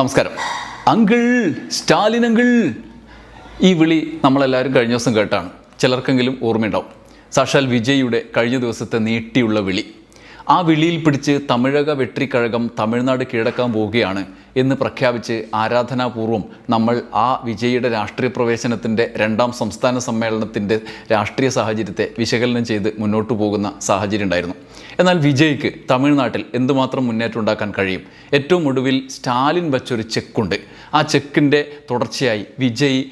നമസ്കാരം. Uncle Stalin uncle. ഈ വിളി നമ്മളെല്ലാവരും കഴിഞ്ഞ ദിവസം കേട്ടാണ്. ചിലർക്കെങ്കിലും ഓർമ്മയുണ്ടാവും. സാക്ഷാൽ വിജയിയുടെ കഴിഞ്ഞ ദിവസത്തെ നീട്ടിയുള്ള വിളി. ആ വിളിയിൽ പിടിച്ച് തമിഴക വെട്രിക്കഴകം തമിഴ്നാട് കീഴടക്കാൻ പോവുകയാണ് എന്ന് പ്രഖ്യാപിച്ച് ആരാധനാപൂർവം നമ്മൾ ആ വിജയിയുടെ രാഷ്ട്രീയ പ്രവേശനത്തിന്റെ രണ്ടാം സംസ്ഥാന സമ്മേളനത്തിന്റെ രാഷ്ട്രീയ സാഹചര്യത്തെ വിശകലനം ചെയ്ത് മുന്നോട്ട് പോകുന്ന സാഹചര്യം ഉണ്ടായിരുന്നു. എന്നാൽ വിജയ്ക്ക് തമിഴ്നാട്ടിൽ എന്തുമാത്രം മുന്നേറ്റം ഉണ്ടാക്കാൻ കഴിയും? ഏറ്റവും ഒടുവിൽ സ്റ്റാലിൻ വച്ചൊരു ചെക്കുണ്ട്. ആ ചെക്കിന്റെ തുടർച്ചയായി വിജയ്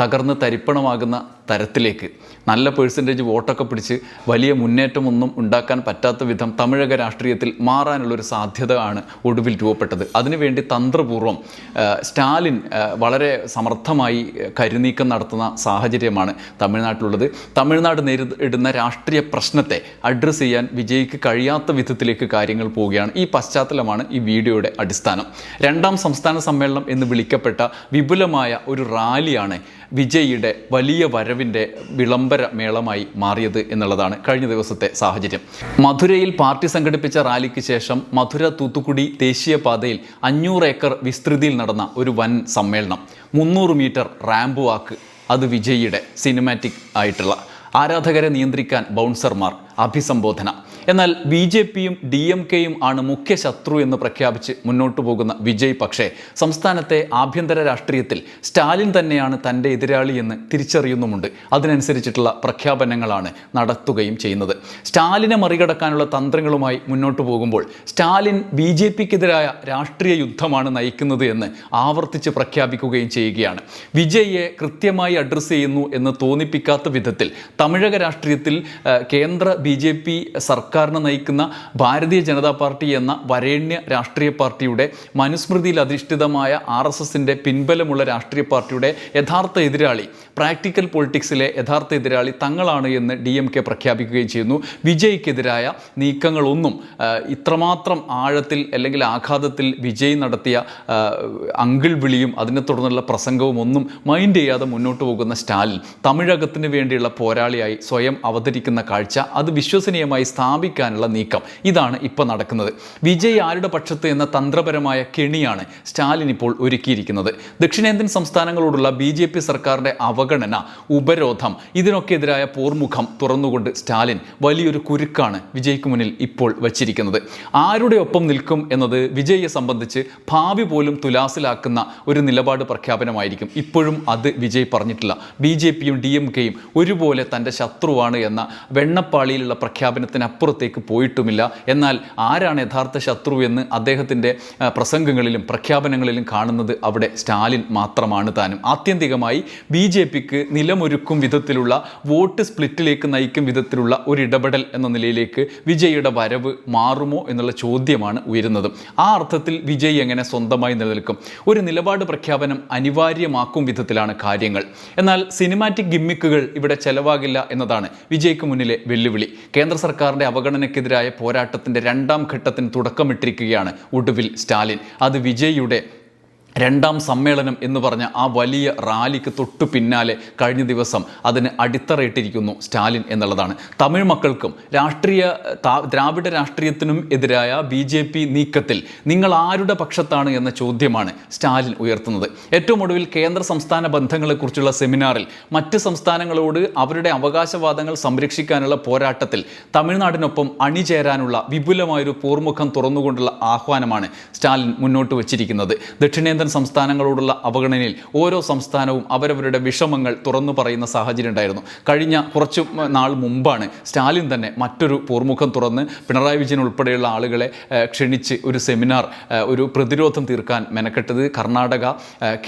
തകർന്ന് തരിപ്പണമാകുന്ന തരത്തിലേക്ക്. നല്ല പേഴ്സന്റേജ് വോട്ടൊക്കെ പിടിച്ച് വലിയ മുന്നേറ്റമൊന്നും ഉണ്ടാക്കാൻ പറ്റാത്ത വിധം തമിഴക രാഷ്ട്രീയത്തിൽ മാറാനുള്ളൊരു സാധ്യത ആണ് ഒടുവിൽ രൂപപ്പെട്ടത്. അതിനുവേണ്ടി തന്ത്രപൂർവം സ്റ്റാലിൻ വളരെ സമർത്ഥമായി കരുനീക്കം നടത്തുന്ന സാഹചര്യമാണ് തമിഴ്നാട്ടിലുള്ളത്. തമിഴ്നാട് നേരിടുന്ന രാഷ്ട്രീയ പ്രശ്നത്തെ അഡ്രസ്സ് ചെയ്യാൻ വിജയ്ക്ക് കഴിയാത്ത വിധത്തിലേക്ക് കാര്യങ്ങൾ പോവുകയാണ്. ഈ പശ്ചാത്തലമാണ് ഈ വീഡിയോയുടെ അടിസ്ഥാനം. രണ്ടാം സംസ്ഥാന സമ്മേളനം എന്ന് വിളിക്കപ്പെട്ട വിപുലമായ ഒരു റാലിയാണ് വിജയിയുടെ വലിയ വരവിന്റെ വിളംബര മേളമായി മാറിയത് എന്നുള്ളതാണ് കഴിഞ്ഞ ദിവസത്തെ സാഹചര്യം. മധുരയിൽ പാർട്ടി സംഘടിപ്പിച്ച റാലിക്ക് ശേഷം മധുര തൂത്തുക്കുടി ദേശീയപാതയിൽ അഞ്ഞൂറ് ഏക്കർ വിസ്തൃതിയിൽ നടന്ന ഒരു വൻ സമ്മേളനം. മുന്നൂറ് മീറ്റർ റാമ്പ് വാക്ക്. അത് വിജയിയുടെ സിനിമാറ്റിക് ആയിട്ടുള്ള. ആരാധകരെ നിയന്ത്രിക്കാൻ ബൗൺസർമാർ. അഭിസംബോധന. എന്നാൽ ബി ജെ പിയും ഡി എം കെയും ആണ് മുഖ്യ ശത്രു എന്ന് പ്രഖ്യാപിച്ച് മുന്നോട്ടു പോകുന്ന വിജയ് പക്ഷേ സംസ്ഥാനത്തെ ആഭ്യന്തര രാഷ്ട്രീയത്തിൽ സ്റ്റാലിൻ തന്നെയാണ് തന്റെ എതിരാളി എന്ന് തിരിച്ചറിയുന്നുമുണ്ട്. അതിനനുസരിച്ചിട്ടുള്ള പ്രഖ്യാപനങ്ങളാണ് നടത്തുകയും ചെയ്യുന്നത്. സ്റ്റാലിനെ മറികടക്കാനുള്ള തന്ത്രങ്ങളുമായി മുന്നോട്ടു പോകുമ്പോൾ സ്റ്റാലിൻ ബി ജെ പിക്കെതിരായ രാഷ്ട്രീയ യുദ്ധമാണ് നയിക്കുന്നത് എന്ന് ആവർത്തിച്ച് പ്രഖ്യാപിക്കുകയും ചെയ്യുകയാണ്. വിജയ്യെ കൃത്യമായി അഡ്രസ്സ് ചെയ്യുന്നു എന്ന് തോന്നിപ്പിക്കാത്ത വിധത്തിൽ തമിഴക രാഷ്ട്രീയത്തിൽ കേന്ദ്ര ബി പി സർക്കാരിനെ നയിക്കുന്ന ഭാരതീയ ജനതാ പാർട്ടി എന്ന വരേണ്യ രാഷ്ട്രീയ പാർട്ടിയുടെ മനുസ്മൃതിയിൽ അധിഷ്ഠിതമായ ആർ എസ് എസിന്റെ പിൻബലമുള്ള രാഷ്ട്രീയ പാർട്ടിയുടെ യഥാർത്ഥ എതിരാളി പ്രാക്ടിക്കൽ പൊളിറ്റിക്സിലെ യഥാർത്ഥ എതിരാളി തങ്ങളാണ് എന്ന് ഡി എം കെ പ്രഖ്യാപിക്കുകയും ചെയ്യുന്നു. വിജയ്ക്കെതിരായ നീക്കങ്ങളൊന്നും ഇത്രമാത്രം ആഴത്തിൽ അല്ലെങ്കിൽ ആഘാതത്തിൽ വിജയ് നടത്തിയ അങ്കിൾ വിളിയും അതിനെ തുടർന്നുള്ള പ്രസംഗവും ഒന്നും മൈൻഡ് ചെയ്യാതെ മുന്നോട്ട് പോകുന്ന സ്റ്റാലിൻ തമിഴകത്തിന് വേണ്ടിയുള്ള പോരാളിയായി സ്വയം അവതരിക്കുന്ന കാഴ്ച അത് വിശ്വസനീയമായി സ്ഥാപിക്കാനുള്ള നീക്കം. ഇതാണ് ഇപ്പോൾ നടക്കുന്നത്. വിജയ് ആരുടെ പക്ഷത്ത് എന്ന തന്ത്രപരമായ കെണിയാണ് സ്റ്റാലിൻ ഇപ്പോൾ ഒരുക്കിയിരിക്കുന്നത്. ദക്ഷിണേന്ത്യൻ സംസ്ഥാനങ്ങളോടുള്ള ബി ജെ പി അവഗണന ഉപരോധം ഇതിനൊക്കെ എതിരായ പോർമുഖം തുറന്നുകൊണ്ട് സ്റ്റാലിൻ വലിയൊരു കുരുക്കാണ് വിജയ്ക്ക് മുന്നിൽ ഇപ്പോൾ വച്ചിരിക്കുന്നത്. ആരുടെ ഒപ്പം നിൽക്കും എന്നത് വിജയെ സംബന്ധിച്ച് ഭാവി പോലും തുലാസിലാക്കുന്ന ഒരു നിലപാട് പ്രഖ്യാപനമായിരിക്കും. ഇപ്പോഴും അത് വിജയ് പറഞ്ഞിട്ടില്ല. ബി ജെ പിയും ഡി എം കെയും ഒരുപോലെ തന്റെ ശത്രുവാണ് എന്ന വെണ്ണപ്പാളിയിലുള്ള പ്രഖ്യാപനത്തിനപ്പുറത്തേക്ക് പോയിട്ടുമില്ല. എന്നാൽ ആരാണ് യഥാർത്ഥ ശത്രു എന്ന് അദ്ദേഹത്തിന്റെ പ്രസംഗങ്ങളിലും പ്രഖ്യാപനങ്ങളിലും കാണുന്നത് അവിടെ സ്റ്റാലിൻ മാത്രമാണ് താനും. ആത്യന്തികമായി ബി ജെ പിക്ക് നിലമൊരുക്കും വിധത്തിലുള്ള വോട്ട് സ്പ്ലിറ്റിലേക്ക് നയിക്കും വിധത്തിലുള്ള ഒരു ഇടപെടൽ എന്ന നിലയിലേക്ക് വിജയിയുടെ വരവ് മാറുമോ എന്നുള്ള ചോദ്യമാണ് ഉയരുന്നത്. ആ അർത്ഥത്തിൽ വിജയ് എങ്ങനെ സ്വന്തമായി നിലനിൽക്കും? ഒരു നിലപാട് പ്രഖ്യാപനം അനിവാര്യമാക്കും വിധത്തിലാണ് കാര്യങ്ങൾ. എന്നാൽ സിനിമാറ്റിക് ഗിമ്മിക്കുകൾ ഇവിടെ ചെലവാകില്ല എന്നതാണ് വിജയ്ക്ക് മുന്നിലെ വെല്ലുവിളി. കേന്ദ്ര സർക്കാരിന്റെ അവഗണനയ്ക്കെതിരായ പോരാട്ടത്തിന്റെ രണ്ടാം ഘട്ടത്തിന് തുടക്കമിട്ടിരിക്കുകയാണ് ഒടുവിൽ സ്റ്റാലിൻ. അത് വിജയിയുടെ രണ്ടാം സമ്മേളനം എന്ന് പറഞ്ഞ ആ വലിയ റാലിക്ക് തൊട്ടു പിന്നാലെ കഴിഞ്ഞ ദിവസം അതിന് അടിത്തറയിട്ടിരിക്കുന്നു സ്റ്റാലിൻ എന്നുള്ളതാണ്. തമിഴ് മക്കൾക്കും രാഷ്ട്രീയ ദ്രാവിഡ രാഷ്ട്രീയത്തിനും എതിരായ ബി ജെ പി നീക്കത്തിൽ നിങ്ങൾ ആരുടെ പക്ഷത്താണ് എന്ന ചോദ്യമാണ് സ്റ്റാലിൻ ഉയർത്തുന്നത്. ഏറ്റവും ഒടുവിൽ കേന്ദ്ര സംസ്ഥാന ബന്ധങ്ങളെക്കുറിച്ചുള്ള സെമിനാറിൽ മറ്റ് സംസ്ഥാനങ്ങളോട് അവരുടെ അവകാശവാദങ്ങൾ സംരക്ഷിക്കാനുള്ള പോരാട്ടത്തിൽ തമിഴ്നാടിനൊപ്പം അണിചേരാനുള്ള വിപുലമായൊരു പൂർമുഖം തുറന്നുകൊണ്ടുള്ള ആഹ്വാനമാണ് സ്റ്റാലിൻ മുന്നോട്ട് വച്ചിരിക്കുന്നത്. സംസ്ഥാനങ്ങളോടുള്ള അവഗണനയിൽ ഓരോ സംസ്ഥാനവും അവരവരുടെ വിഷമങ്ങൾ തുറന്നു പറയുന്ന സാഹചര്യം ഉണ്ടായിരുന്നു. കഴിഞ്ഞ കുറച്ച് നാൾ മുമ്പാണ് സ്റ്റാലിൻ തന്നെ മറ്റൊരു പൂർമുഖം തുറന്ന് പിണറായി വിജയൻ ഉൾപ്പെടെയുള്ള ആളുകളെ ക്ഷണിച്ച് ഒരു സെമിനാർ ഒരു പ്രതിരോധം തീർക്കാൻ മെനക്കെട്ടത് കർണാടക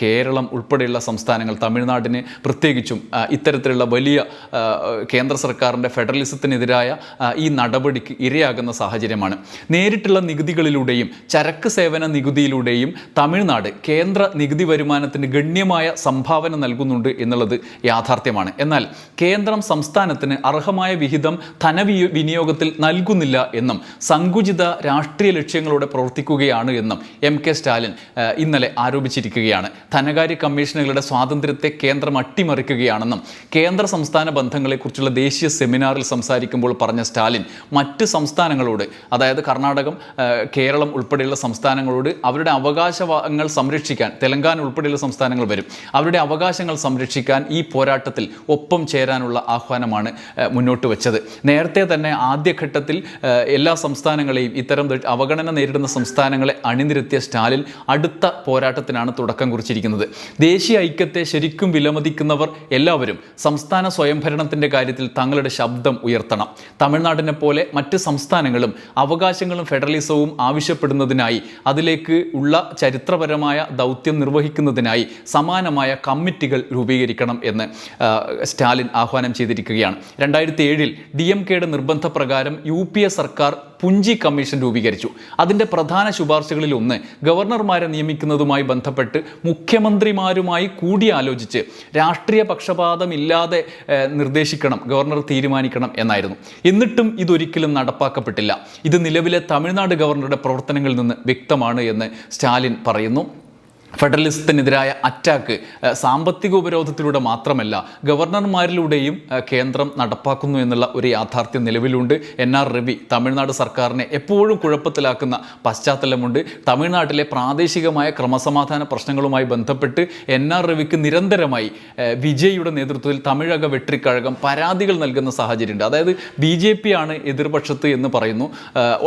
കേരളം ഉൾപ്പെടെയുള്ള സംസ്ഥാനങ്ങൾ തമിഴ്നാടിന് പ്രത്യേകിച്ചും ഇത്തരത്തിലുള്ള വലിയ കേന്ദ്ര സർക്കാരിന്റെ ഫെഡറലിസത്തിനെതിരായ ഈ നടപടിക്ക് ഇരയാകുന്ന സാഹചര്യമാണ്. നേരിട്ടുള്ള നികുതികളിലൂടെയും ചരക്ക് സേവന നികുതിയിലൂടെയും തമിഴ്നാട് കേന്ദ്ര നികുതി വരുമാനത്തിന് ഗണ്യമായ സംഭാവന നൽകുന്നുണ്ട് എന്നുള്ളത് യാഥാർത്ഥ്യമാണ്. എന്നാൽ കേന്ദ്രം സംസ്ഥാനത്തിന് അർഹമായ വിഹിതം ധനവി വിനിയോഗത്തിൽ നൽകുന്നില്ല എന്നും സങ്കുചിത രാഷ്ട്രീയ ലക്ഷ്യങ്ങളോടെ പ്രവർത്തിക്കുകയാണ് എന്നും എം കെ സ്റ്റാലിൻ ഇന്നലെ ആരോപിച്ചിരിക്കുകയാണ്. ധനകാര്യ കമ്മീഷനുകളുടെ സ്വാതന്ത്ര്യത്തെ കേന്ദ്രം അട്ടിമറിക്കുകയാണെന്നും കേന്ദ്ര സംസ്ഥാന ബന്ധങ്ങളെക്കുറിച്ചുള്ള ദേശീയ സെമിനാറിൽ സംസാരിക്കുമ്പോൾ പറഞ്ഞ സ്റ്റാലിൻ മറ്റ് സംസ്ഥാനങ്ങളോട് അതായത് കർണാടകം കേരളം ഉൾപ്പെടെയുള്ള സംസ്ഥാനങ്ങളോട് അവരുടെ അവകാശങ്ങൾ സംരക്ഷിക്കുക സംരക്ഷിക്കാൻ തെലങ്കാന ഉൾപ്പെടെയുള്ള സംസ്ഥാനങ്ങൾ വരും. അവരുടെ അവകാശങ്ങൾ സംരക്ഷിക്കാൻ ഈ പോരാട്ടത്തിൽ ഒപ്പം ചേരാനുള്ള ആഹ്വാനമാണ് മുന്നോട്ട് വെച്ചത്. നേരത്തെ തന്നെ ആദ്യഘട്ടത്തിൽ എല്ലാ സംസ്ഥാനങ്ങളെയും ഇത്തരം അവഗണന നേരിടുന്ന സംസ്ഥാനങ്ങളെ അണിനിരത്തിയ സ്റ്റാലിൻ അടുത്ത പോരാട്ടത്തിനാണ് തുടക്കം കുറിച്ചിരിക്കുന്നത്. ദേശീയ ഐക്യത്തെ ശരിക്കും വിലമതിക്കുന്നവർ എല്ലാവരും സംസ്ഥാന സ്വയംഭരണത്തിന്റെ കാര്യത്തിൽ തങ്ങളുടെ ശബ്ദം ഉയർത്തണം. തമിഴ്നാടിനെ പോലെ മറ്റ് സംസ്ഥാനങ്ങളും അവകാശങ്ങളും ഫെഡറലിസവും ആവശ്യപ്പെടുന്നതിനായി അതിലേക്ക് ഉള്ള ചരിത്രപരമായ ദൗത്യം നിർവഹിക്കുന്നതിനായി സമാനമായ കമ്മിറ്റികൾ രൂപീകരിക്കണം എന്ന് സ്റ്റാലിൻ ആഹ്വാനം ചെയ്തിരിക്കുകയാണ്. രണ്ടായിരത്തി ഏഴിൽ ഡി എം കെയുടെ നിർബന്ധപ്രകാരം യു പി എ സർക്കാർ പുഞ്ചി കമ്മീഷൻ രൂപീകരിച്ചു. അതിന്റെ പ്രധാന ശുപാർശകളിൽ ഒന്ന് ഗവർണർമാരെ നിയമിക്കുന്നതുമായി ബന്ധപ്പെട്ട് മുഖ്യമന്ത്രിമാരുമായി കൂടിയാലോചിച്ച് രാഷ്ട്രീയ പക്ഷപാതമില്ലാതെ നിർദ്ദേശിക്കണം ഗവർണർ തീരുമാനിക്കണം എന്നായിരുന്നു. എന്നിട്ടും ഇതൊരിക്കലും നടപ്പാക്കപ്പെട്ടില്ല. ഇത് നിലവിലെ തമിഴ്നാട് ഗവർണറുടെ പ്രവർത്തനങ്ങളിൽ നിന്ന് വ്യക്തമാണ് എന്ന് സ്റ്റാലിൻ പറയുന്നു. ഫെഡറലിസത്തിനെതിരായ അറ്റാക്ക് സാമ്പത്തിക ഉപരോധത്തിലൂടെ മാത്രമല്ല ഗവർണർമാരിലൂടെയും കേന്ദ്രം നടപ്പാക്കുന്നു എന്നുള്ള ഒരു യാഥാർത്ഥ്യം നിലവിലുണ്ട്. എൻ ആർ രവി തമിഴ്നാട് സർക്കാരിനെ എപ്പോഴും കുഴപ്പത്തിലാക്കുന്ന പശ്ചാത്തലമുണ്ട്. തമിഴ്നാട്ടിലെ പ്രാദേശികമായ ക്രമസമാധാന പ്രശ്നങ്ങളുമായി ബന്ധപ്പെട്ട് എൻ ആർ രവിക്ക് നിരന്തരമായി വിജയ്യുടെ നേതൃത്വത്തിൽ തമിഴക വെട്രിക്കഴകം പരാതികൾ നൽകുന്ന സാഹചര്യമുണ്ട്. അതായത് ബി ജെ പി ആണ് എതിർപക്ഷത്ത് എന്ന് പറയുന്നു.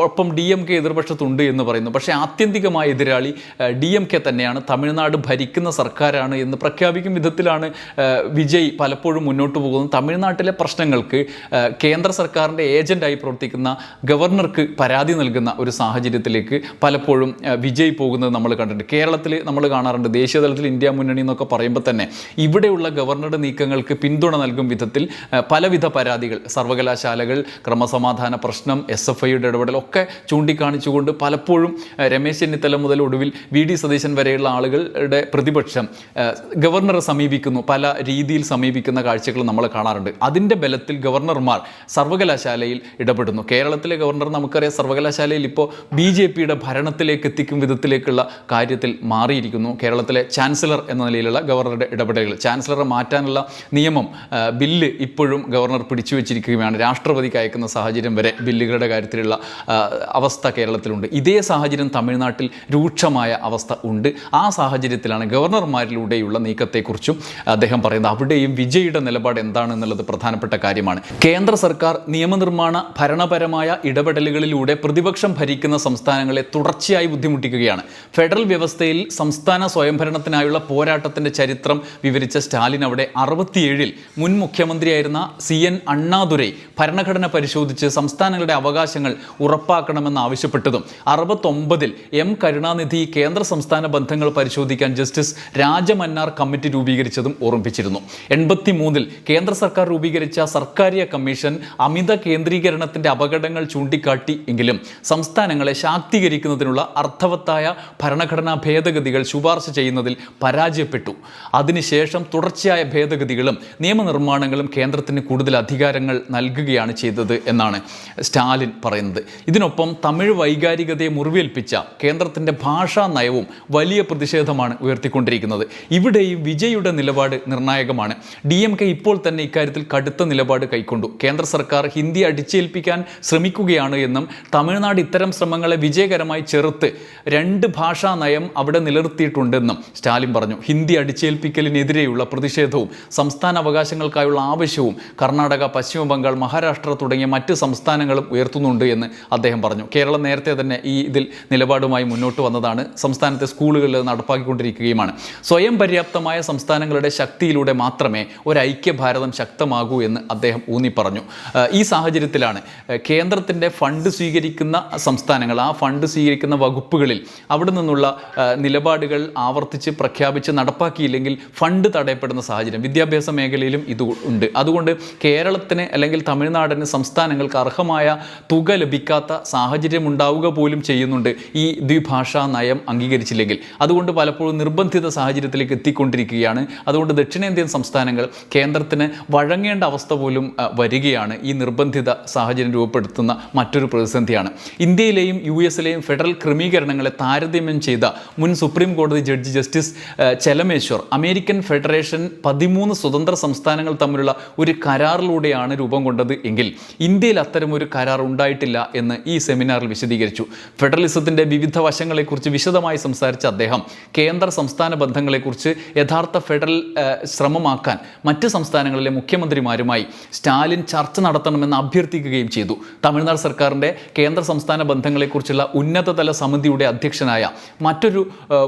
ഒപ്പം ഡി എം കെ എതിർപക്ഷത്തുണ്ട് എന്ന് പറയുന്നു. പക്ഷേ ആത്യന്തികമായ എതിരാളി ഡി എം കെ തന്നെയാണ് തമിഴ്നാട് ഭരിക്കുന്ന സർക്കാരാണ് എന്ന് പ്രഖ്യാപിക്കും വിധത്തിലാണ് വിജയ് പലപ്പോഴും മുന്നോട്ട് പോകുന്നത്. തമിഴ്നാട്ടിലെ പ്രശ്നങ്ങൾക്ക് കേന്ദ്ര സർക്കാരിന്റെ ഏജന്റായി പ്രവർത്തിക്കുന്ന ഗവർണർക്ക് പരാതി നൽകുന്ന ഒരു സാഹചര്യത്തിലേക്ക് പലപ്പോഴും വിജയ് പോകുന്നത് നമ്മൾ കണ്ടിട്ടുണ്ട്. കേരളത്തിൽ നമ്മൾ കാണാറുണ്ട് ദേശീയ തലത്തിൽ ഇന്ത്യ മുന്നണി എന്നൊക്കെ പറയുമ്പോൾ തന്നെ ഇവിടെയുള്ള ഗവർണറുടെ നീക്കങ്ങൾക്ക് പിന്തുണ നൽകും വിധത്തിൽ പലവിധ പരാതികൾ സർവകലാശാലകൾ ക്രമസമാധാന പ്രശ്നം എസ് എഫ് ഐയുടെ ഇടപെടൽ ഒക്കെ ചൂണ്ടിക്കാണിച്ചുകൊണ്ട് പലപ്പോഴും രമേശ് ചെന്നിത്തല മുതൽ ഒടുവിൽ വി ഡി സതീശൻ വരെയുള്ള ആളുകളുടെ പ്രതിപക്ഷം ഗവർണറെ സമീപിക്കുന്നു. പല രീതിയിൽ സമീപിക്കുന്ന കാഴ്ചകൾ നമ്മൾ കാണാറുണ്ട്. അതിന്റെ ബലത്തിൽ ഗവർണർമാർ സർവകലാശാലയിൽ ഇടപെടുന്നു. കേരളത്തിലെ ഗവർണർ നമുക്കറിയാം സർവകലാശാലയിൽ ഇപ്പോൾ ബി ജെ പിയുടെ ഭരണത്തിലേക്ക് എത്തിക്കും വിധത്തിലേക്കുള്ള കാര്യത്തിൽ മാറിയിരിക്കുന്നു. കേരളത്തിലെ ചാൻസലർ എന്ന നിലയിലുള്ള ഗവർണറുടെ ഇടപെടലുകൾ ചാൻസലറെ മാറ്റാനുള്ള നിയമം ബില്ല് ഇപ്പോഴും ഗവർണർ പിടിച്ചു വെച്ചിരിക്കുകയാണ് രാഷ്ട്രപതിക്ക് അയക്കുന്ന സാഹചര്യം വരെ ബില്ലുകളുടെ കാര്യത്തിലുള്ള അവസ്ഥ കേരളത്തിലുണ്ട്. ഇതേ സാഹചര്യം തമിഴ്നാട്ടിൽ രൂക്ഷമായ അവസ്ഥ ഉണ്ട്. ആ സാഹചര്യത്തിലാണ് ഗവർണർമാരിലൂടെയുള്ള നീക്കത്തെക്കുറിച്ചും അദ്ദേഹം പറയുന്നത്. അവിടെയും വിജയുടെ നിലപാട് എന്താണെന്നുള്ളത് പ്രധാനപ്പെട്ട കാര്യമാണ്. കേന്ദ്ര സർക്കാർ നിയമനിർമ്മാണ ഭരണപരമായ ഇടപെടലുകളിലൂടെ പ്രതിപക്ഷം ഭരിക്കുന്ന സംസ്ഥാനങ്ങളെ തുടർച്ചയായി ബുദ്ധിമുട്ടിക്കുകയാണ്. ഫെഡറൽ വ്യവസ്ഥയിൽ സംസ്ഥാന സ്വയംഭരണത്തിനായുള്ള പോരാട്ടത്തിന്റെ ചരിത്രം വിവരിച്ച സ്റ്റാലിൻ അവിടെ അറുപത്തിയേഴിൽ മുൻ മുഖ്യമന്ത്രിയായിരുന്ന സി എൻ അണ്ണാദുരൈ ഭരണഘടന പരിശോധിച്ച് സംസ്ഥാനങ്ങളുടെ അവകാശങ്ങൾ ഉറപ്പാക്കണമെന്ന് ആവശ്യപ്പെട്ടതും അറുപത്തൊമ്പതിൽ എം കരുണാനിധി കേന്ദ്ര സംസ്ഥാന ബന്ധങ്ങൾ പരിശോധിക്കാൻ ജസ്റ്റിസ് രാജമന്നാർ കമ്മിറ്റി രൂപീകരിച്ചതും ഓർമ്മിപ്പിച്ചിരുന്നു. എൺപത്തി മൂന്നിൽ കേന്ദ്ര സർക്കാർ രൂപീകരിച്ച സർക്കാരിയ കമ്മീഷൻ അമിത കേന്ദ്രീകരണത്തിന്റെ അപകടങ്ങൾ ചൂണ്ടിക്കാട്ടി എങ്കിലും സംസ്ഥാനങ്ങളെ ശാക്തീകരിക്കുന്നതിനുള്ള അർത്ഥവത്തായ ഭരണഘടനാ ഭേദഗതികൾ ശുപാർശ ചെയ്യുന്നതിൽ പരാജയപ്പെട്ടു. അതിനുശേഷം തുടർച്ചയായ ഭേദഗതികളും നിയമനിർമ്മാണങ്ങളും കേന്ദ്രത്തിന് കൂടുതൽ അധികാരങ്ങൾ നൽകുകയാണ് ചെയ്തത് എന്നാണ് സ്റ്റാലിൻ പറയുന്നത്. ഇതിനൊപ്പം തമിഴ് വൈകാരികതയെ മുറിവേൽപ്പിച്ച കേന്ദ്രത്തിന്റെ ഭാഷാ നയവും വലിയ പ്രതിഷേധമാണ് ഉയർത്തിക്കൊണ്ടിരിക്കുന്നത്. ഇവിടെയും വിജയുടെ നിലപാട് നിർണായകമാണ്. ഡി എം കെ ഇപ്പോൾ തന്നെ ഇക്കാര്യത്തിൽ കടുത്ത നിലപാട് കൈക്കൊണ്ടു. കേന്ദ്ര സർക്കാർ ഹിന്ദി അടിച്ചേൽപ്പിക്കാൻ ശ്രമിക്കുകയാണ് എന്നും തമിഴ്നാട് ഇത്തരം ശ്രമങ്ങളെ വിജയകരമായി ചെറുത്ത് രണ്ട് ഭാഷാ നയം അവിടെ നിലനിർത്തിയിട്ടുണ്ടെന്നും സ്റ്റാലിൻ പറഞ്ഞു. ഹിന്ദി അടിച്ചേൽപ്പിക്കലിനെതിരെയുള്ള പ്രതിഷേധവും സംസ്ഥാന അവകാശങ്ങൾക്കായുള്ള ആവശ്യവും കർണാടക പശ്ചിമ ബംഗാൾ മഹാരാഷ്ട്ര തുടങ്ങിയ മറ്റ് സംസ്ഥാനങ്ങളും ഉയർത്തുന്നുണ്ട് എന്ന് അദ്ദേഹം പറഞ്ഞു. കേരളം നേരത്തെ തന്നെ ഈ ഇതിൽ നിലപാടുമായി മുന്നോട്ട് വന്നതാണ്. സംസ്ഥാനത്തെ സ്കൂളുകളിൽ അത് നടപ്പാക്കിക്കൊണ്ടിരിക്കുകയുമാണ്. സ്വയം പര്യാപ്തമായ സംസ്ഥാനങ്ങളുടെ ശക്തിയിലൂടെ മാത്രമേ ഒരു ഐക്യഭാരതം ശക്തമാകൂ എന്ന് അദ്ദേഹം ഊന്നി പറഞ്ഞു ഈ സാഹചര്യത്തിലാണ് കേന്ദ്രത്തിന്റെ ഫണ്ട് സ്വീകരിക്കുന്ന സംസ്ഥാനങ്ങൾ ആ ഫണ്ട് സ്വീകരിക്കുന്ന വകുപ്പുകളിൽ അവിടെ നിന്നുള്ള നിലപാടുകൾ ആവർത്തിച്ച് പ്രഖ്യാപിച്ച് നടപ്പാക്കിയില്ലെങ്കിൽ ഫണ്ട് തടയപ്പെടുന്ന സാഹചര്യം വിദ്യാഭ്യാസ മേഖലയിലും ഇത് ഉണ്ട്. അതുകൊണ്ട് കേരളത്തിന് അല്ലെങ്കിൽ തമിഴ്നാടിന് സംസ്ഥാനങ്ങൾക്ക് അർഹമായ തുക ലഭിക്കാത്ത സാഹചര്യം ഉണ്ടാവുക പോലും ചെയ്യുന്നുണ്ട് ഈ ദ്വിഭാഷാ നയം അംഗീകരിച്ചില്ലെങ്കിൽ. അതുകൊണ്ട് പലപ്പോഴും നിർബന്ധിത സാഹചര്യത്തിലേക്ക് എത്തിക്കൊണ്ടിരിക്കുകയാണ്. അതുകൊണ്ട് ദക്ഷിണേന്ത്യൻ സംസ്ഥാനങ്ങൾ കേന്ദ്രത്തിന് വഴങ്ങേണ്ട അവസ്ഥ പോലും വരികയാണ്. ഈ നിർബന്ധിത സാഹചര്യം രൂപപ്പെടുത്തുന്ന മറ്റൊരു പ്രതിസന്ധിയാണ്. ഇന്ത്യയിലെയും യു എസിലെയും ഫെഡറൽ ക്രമീകരണങ്ങളെ താരതമ്യം ചെയ്ത മുൻ സുപ്രീം കോടതി judge justice Chelameswar American federation പതിമൂന്ന് സ്വതന്ത്ര സംസ്ഥാനങ്ങൾ തമ്മിലുള്ള ഒരു കരാറിലൂടെയാണ് രൂപം കൊണ്ടത് എങ്കിൽ ഇന്ത്യയിൽ അത്തരം ഒരു കരാർ ഉണ്ടായിട്ടില്ല എന്ന് ഈ സെമിനാറിൽ വിശദീകരിച്ചു. ഫെഡറലിസത്തിന്റെ വിവിധ വശങ്ങളെക്കുറിച്ച് വിശദമായി സംസാരിച്ച അദ്ദേഹം കേന്ദ്ര സംസ്ഥാന ബന്ധങ്ങളെക്കുറിച്ച് യഥാർത്ഥ ഫെഡറൽ ശ്രമമാക്കാൻ മറ്റ് സംസ്ഥാനങ്ങളിലെ മുഖ്യമന്ത്രിമാരുമായി സ്റ്റാലിൻ ചർച്ച നടത്തണമെന്ന് അഭ്യർത്ഥിക്കുകയും ചെയ്തു. തമിഴ്നാട് സർക്കാരിന്റെ കേന്ദ്ര സംസ്ഥാന ബന്ധങ്ങളെക്കുറിച്ചുള്ള ഉന്നതതല സമിതിയുടെ അധ്യക്ഷനായ മറ്റൊരു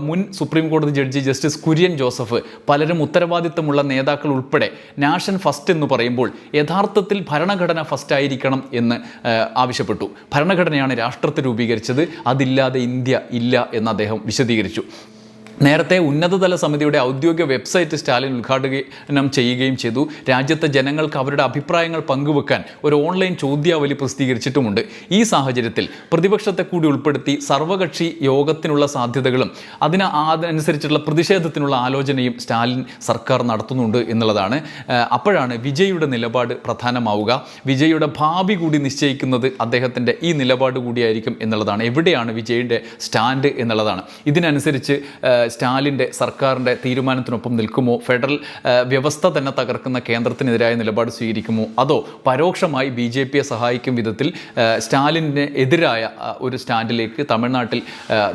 മുൻ സുപ്രീം കോടതി ജഡ്ജി ജസ്റ്റിസ് കുര്യൻ ജോസഫ് പലരും ഉത്തരവാദിത്തമുള്ള നേതാക്കൾ ഉൾപ്പെടെ നാഷൻ ഫസ്റ്റ് എന്ന് പറയുമ്പോൾ യഥാർത്ഥത്തിൽ ഭരണഘടന ഫസ്റ്റ് ആയിരിക്കണം എന്ന് ആവശ്യപ്പെട്ടു. ഭരണഘടനയാണ് രാഷ്ട്രത്തെ രൂപീകരിച്ചത്. അതില്ലാതെ ഇന്ത്യ ഇല്ല എന്ന് അദ്ദേഹം വിശദീകരിച്ചു. നേരത്തെ ഉന്നതതല സമിതിയുടെ ഔദ്യോഗിക വെബ്സൈറ്റ് സ്റ്റാലിൻ ഉദ്ഘാടനം ചെയ്യുകയും ചെയ്തു. രാജ്യത്തെ ജനങ്ങൾക്ക് അവരുടെ അഭിപ്രായങ്ങൾ പങ്കുവെക്കാൻ ഒരു ഓൺലൈൻ ചോദ്യാവലി പ്രസിദ്ധീകരിച്ചിട്ടുമുണ്ട്. ഈ സാഹചര്യത്തിൽ പ്രതിപക്ഷത്തെ കൂടി ഉൾപ്പെടുത്തി സർവകക്ഷി യോഗത്തിനുള്ള സാധ്യതകളും അതിന് അതനുസരിച്ചുള്ള പ്രതിഷേധത്തിനുള്ള ആലോചനയും സ്റ്റാലിൻ സർക്കാർ നടത്തുന്നുണ്ട് എന്നുള്ളതാണ്. അപ്പോഴാണ് വിജയുടെ നിലപാട് പ്രധാനമാവുക. വിജയുടെ ഭാവി കൂടി നിശ്ചയിക്കുന്നത് അദ്ദേഹത്തിന്റെ ഈ നിലപാട് കൂടിയായിരിക്കും എന്നുള്ളതാണ്. എവിടെയാണ് വിജയുടെ സ്റ്റാൻഡ് എന്നുള്ളതാണ്. ഇതിനനുസരിച്ച് സ്റ്റാലിന്റെ സർക്കാരിന്റെ തീരുമാനത്തിനൊപ്പം നിൽക്കുമോ? ഫെഡറൽ വ്യവസ്ഥ തന്നെ തകർക്കുന്ന കേന്ദ്രത്തിനെതിരായ നിലപാട് സ്വീകരിക്കുമോ? അതോ പരോക്ഷമായി ബി ജെ പിയെ സഹായിക്കും വിധത്തിൽ സ്റ്റാലിന്റെ എതിരായ ഒരു സ്റ്റാൻഡിലേക്ക് തമിഴ്നാട്ടിൽ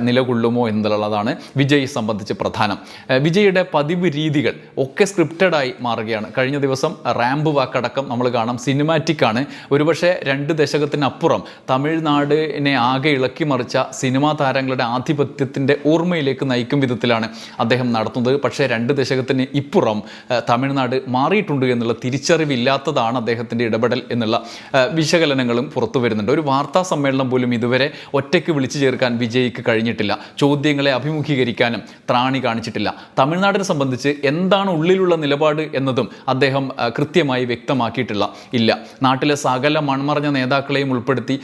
നിലകൊള്ളുമോ എന്നുള്ളതാണ് വിജയ് സംബന്ധിച്ച് പ്രധാനം. വിജയുടെ പതിവ് രീതികൾ ഒക്കെ സ്ക്രിപ്റ്റഡായി മാറുകയാണ്. കഴിഞ്ഞ ദിവസം റാമ്പ് വാക്കടക്കം നമ്മൾ കാണാം. സിനിമാറ്റിക് ആണ്. ഒരുപക്ഷെ രണ്ട് ദശകത്തിനപ്പുറം തമിഴ്നാടിനെ ആകെ ഇളക്കി മറിച്ച സിനിമാ താരങ്ങളുടെ ആധിപത്യത്തിന്റെ ഓർമ്മയിലേക്ക് നയിക്കും വിധത്തിലാണ് അദ്ദേഹം നടത്തുന്നത്. പക്ഷേ രണ്ട് ദശകത്തിന് ഇപ്പുറം തമിഴ്നാട് മാറിയിട്ടുണ്ട് എന്നുള്ള തിരിച്ചറിവില്ലാത്തതാണ് അദ്ദേഹത്തിന്റെ ഇടപെടൽ എന്നുള്ള വിശകലനങ്ങളും പുറത്തു വരുന്നുണ്ട്. ഒരു വാർത്താ സമ്മേളനം പോലും ഇതുവരെ ഒറ്റയ്ക്ക് വിളിച്ചു ചേർക്കാൻ വിജയിക്ക് കഴിഞ്ഞിട്ടില്ല. ചോദ്യങ്ങളെ അഭിമുഖീകരിക്കാനും ത്രാണി കാണിച്ചിട്ടില്ല. തമിഴ്നാടിനെ സംബന്ധിച്ച് എന്താണ് ഉള്ളിലുള്ള നിലപാട് എന്നതും അദ്ദേഹം കൃത്യമായി വ്യക്തമാക്കിയിട്ടില്ല ഇല്ല. നാട്ടിലെ സകല മൺമറഞ്ഞ നേതാക്കളെയും ഉൾപ്പെടുത്തി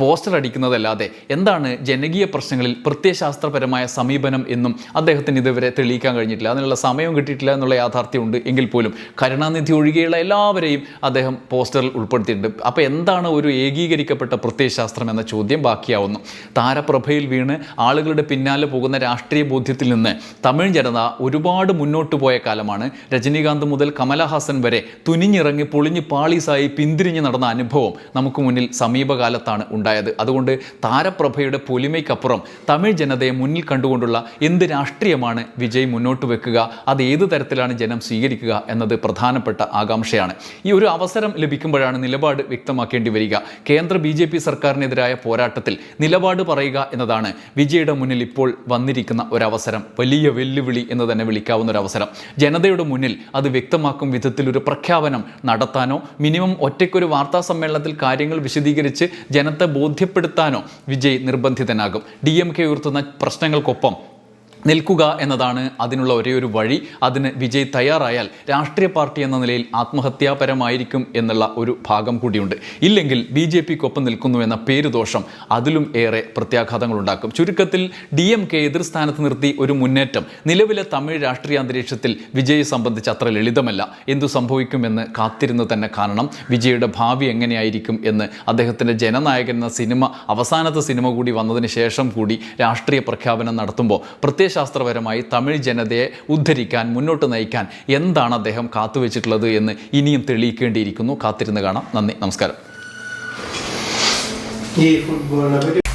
പോസ്റ്റർ അടിക്കുന്നതല്ലാതെ എന്താണ് ജനകീയ പ്രശ്നങ്ങളിൽ പ്രത്യയശാസ്ത്രപരമായ സമീപനം എന്നും അദ്ദേഹത്തിന് ഇതുവരെ തെളിയിക്കാൻ കഴിഞ്ഞിട്ടില്ല. അതിനുള്ള സമയം കിട്ടിയിട്ടില്ല എന്നുള്ള യാഥാർത്ഥ്യമുണ്ട് എങ്കിൽ പോലും. കരുണാനിധി ഒഴികെയുള്ള എല്ലാവരെയും അദ്ദേഹം പോസ്റ്ററിൽ ഉൾപ്പെടുത്തിയിട്ടുണ്ട്. അപ്പോൾ എന്താണ് ഒരു ഏകീകരിക്കപ്പെട്ട പ്രത്യയശാസ്ത്രം എന്ന ചോദ്യം ബാക്കിയാവുന്നു. താരപ്രഭയിൽ വീണ് ആളുകളുടെ പിന്നാലെ പോകുന്ന രാഷ്ട്രീയ ബോധ്യത്തിൽ നിന്ന് തമിഴ് ജനത ഒരുപാട് മുന്നോട്ട് പോയ കാലമാണ്. രജനീകാന്ത് മുതൽ കമലഹാസൻ വരെ തുനിഞ്ഞിറങ്ങി പൊളിഞ്ഞ് പാളീസായി പിന്തിരിഞ്ഞ് നടന്ന അനുഭവം നമുക്ക് മുന്നിൽ സമീപകാലത്താണ് ഉണ്ടായത്. അതുകൊണ്ട് താരപ്രഭയുടെ പൊലിമയ്ക്കപ്പുറം തമിഴ് ജനതയെ മുന്നിൽ കണ്ടുകൊണ്ടുള്ള എന്ത് രാഷ്ട്രീയമാണ് വിജയ് മുന്നോട്ട് വെക്കുക. അത് ഏത് തരത്തിലാണ് ജനം സ്വീകരിക്കുക എന്നത് പ്രധാനപ്പെട്ട ആകാംക്ഷയാണ്. ഈ ഒരു അവസരം ലഭിക്കുമ്പോഴാണ് നിലപാട് വ്യക്തമാക്കേണ്ടി വരിക. കേന്ദ്ര ബി ജെ പി സർക്കാരിനെതിരായ പോരാട്ടത്തിൽ നിലപാട് പറയുക എന്നതാണ് വിജയുടെ മുന്നിൽ ഇപ്പോൾ വന്നിരിക്കുന്ന ഒരവസരം. വലിയ വെല്ലുവിളി എന്ന് തന്നെ വിളിക്കാവുന്ന ഒരു അവസരം ജനതയുടെ മുന്നിൽ അത് വ്യക്തമാക്കും വിധത്തിൽ ഒരു പ്രഖ്യാപനം നടത്താനോ മിനിമം ഒറ്റയ്ക്കൊരു വാർത്താ സമ്മേളനത്തിൽ കാര്യങ്ങൾ വിശദീകരിച്ച് ജനത്തെ ബോധ്യപ്പെടുത്താനോ വിജയ് നിർബന്ധിതനാകും. ഡി എം കെ ഉയർത്തുന്ന പ്രശ്നങ്ങൾക്കൊപ്പം നിൽക്കുക എന്നതാണ് അതിനുള്ള ഒരേ ഒരു വഴി. അതിന് വിജയ് തയ്യാറായാൽ രാഷ്ട്രീയ പാർട്ടി എന്ന നിലയിൽ ആത്മഹത്യാപരമായിരിക്കും എന്നുള്ള ഒരു ഭാഗം കൂടിയുണ്ട്. ഇല്ലെങ്കിൽ ബി ജെ പിക്കൊപ്പം നിൽക്കുന്നു എന്ന പേരുദോഷം അതിലും ഏറെ പ്രത്യാഘാതങ്ങൾ ഉണ്ടാക്കും ചുരുക്കത്തിൽ ഡി എം കെ എതിർ സ്ഥാനത്ത് നിർത്തി ഒരു മുന്നേറ്റം. നിലവിലെ തമിഴ് രാഷ്ട്രീയ അന്തരീക്ഷത്തിൽ വിജയെ സംബന്ധിച്ച് അത്ര ലളിതമല്ല. എന്തു സംഭവിക്കുമെന്ന് കാത്തിരുന്ന് തന്നെ കാണണം. വിജയുടെ ഭാവി എങ്ങനെയായിരിക്കും എന്ന് അദ്ദേഹത്തിന്റെ ജനനായകൻ എന്ന സിനിമ അവസാനത്തെ സിനിമ കൂടി വന്നതിന് ശേഷം കൂടി രാഷ്ട്രീയ പ്രഖ്യാപനം നടത്തുമ്പോൾ പ്രത്യയശാസ്ത്രപരമായി തമിഴ് ജനതയെ ഉദ്ധരിക്കാൻ മുന്നോട്ട് നയിക്കാൻ എന്താണ് അദ്ദേഹം കാത്തുവെച്ചിട്ടുള്ളത് എന്ന് ഇനിയും തെളിയിക്കേണ്ടിയിരിക്കുന്നു. കാത്തിരുന്ന് കാണാം. നന്ദി. നമസ്കാരം. ഈ ഫുട്ബോളിനെ